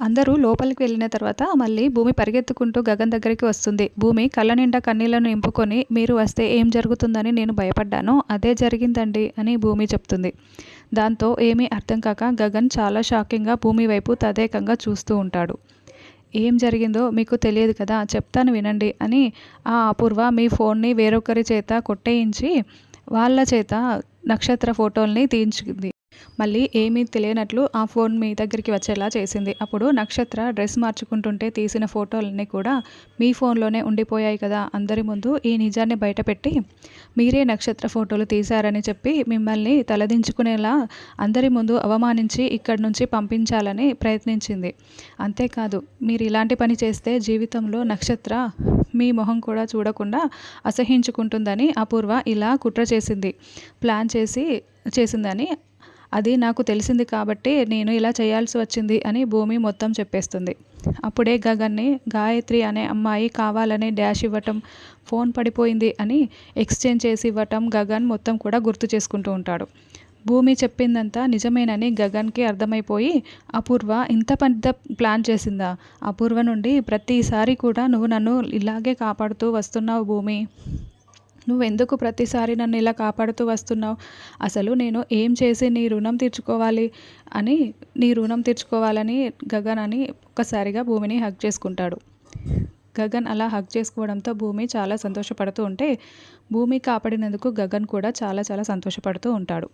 అందరూ లోపలికి వెళ్ళిన తర్వాత మళ్ళీ భూమి పరిగెత్తుకుంటూ గగన్ దగ్గరికి వస్తుంది. భూమి కళ్ళ నిండా కన్నీళ్ళను నింపుకొని మీరు వస్తే ఏం జరుగుతుందని నేను భయపడ్డాను అదే జరిగిందండి అని భూమి చెప్తుంది. దాంతో ఏమీ అర్థం కాక గగన్ చాలా షాకింగ్గా భూమి వైపు తదేకంగా చూస్తూ ఉంటాడు. ఏం జరిగిందో మీకు తెలియదు కదా చెప్తాను వినండి అని ఆ అపూర్వ మీ ఫోన్ని వేరొకరి చేత కొట్టేయించి వాళ్ళ చేత నక్షత్ర ఫోటోల్ని తీయించుకుంది మళ్ళీ ఏమీ తెలియనట్లు ఆ ఫోన్ మీ దగ్గరికి వచ్చేలా చేసింది. అప్పుడు నక్షత్ర డ్రెస్ మార్చుకుంటుంటే తీసిన ఫోటోలన్నీ కూడా మీ ఫోన్లోనే ఉండిపోయాయి కదా. అందరి ముందు ఈ నిజాన్ని బయటపెట్టి మీరే నక్షత్ర ఫోటోలు తీశారని చెప్పి మిమ్మల్ని తలదించుకునేలా అందరి ముందు అవమానించి ఇక్కడి నుంచి పంపించాలని ప్రయత్నించింది. అంతేకాదు మీరు ఇలాంటి పని చేస్తే జీవితంలో నక్షత్ర మీ మొహం కూడా చూడకుండా అసహించుకుంటుందని అపూర్వ ఇలా కుట్ర చేసింది ప్లాన్ చేసి చేసిందని అది నాకు తెలిసింది కాబట్టి నేను ఇలా చేయాల్సి వచ్చింది అని భూమి మొత్తం చెప్పేస్తుంది. అప్పుడే గగన్ని గాయత్రి అనే అమ్మాయి కావాలని డ్యాష్ ఇవ్వటం ఫోన్ పడిపోయింది అని ఎక్స్చేంజ్ చేసి ఇవ్వటం గగన్ మొత్తం కూడా గుర్తు చేసుకుంటూ ఉంటాడు. భూమి చెప్పిందంతా నిజమేనని గగన్కి అర్థమైపోయి అపూర్వ ఇంత పెద్ద ప్లాన్ చేసిందా? అపూర్వ నుండి ప్రతిసారి కూడా నువ్వు నన్ను ఇలాగే కాపాడుతూ వస్తున్నావు భూమి. నువ్వెందుకు ప్రతిసారి నన్ను ఇలా కాపాడుతూ వస్తున్నావు? అసలు నేను ఏం చేసి నీ రుణం తీర్చుకోవాలి అని నీ రుణం తీర్చుకోవాలని గగన్ అని ఒక్కసారిగా భూమిని హక్ చేసుకుంటాడు. గగన్ అలా హక్ చేసుకోవడంతో భూమి చాలా సంతోషపడుతూ ఉంటే భూమి కాపాడినందుకు గగన్ కూడా చాలా చాలా సంతోషపడుతూ ఉంటాడు.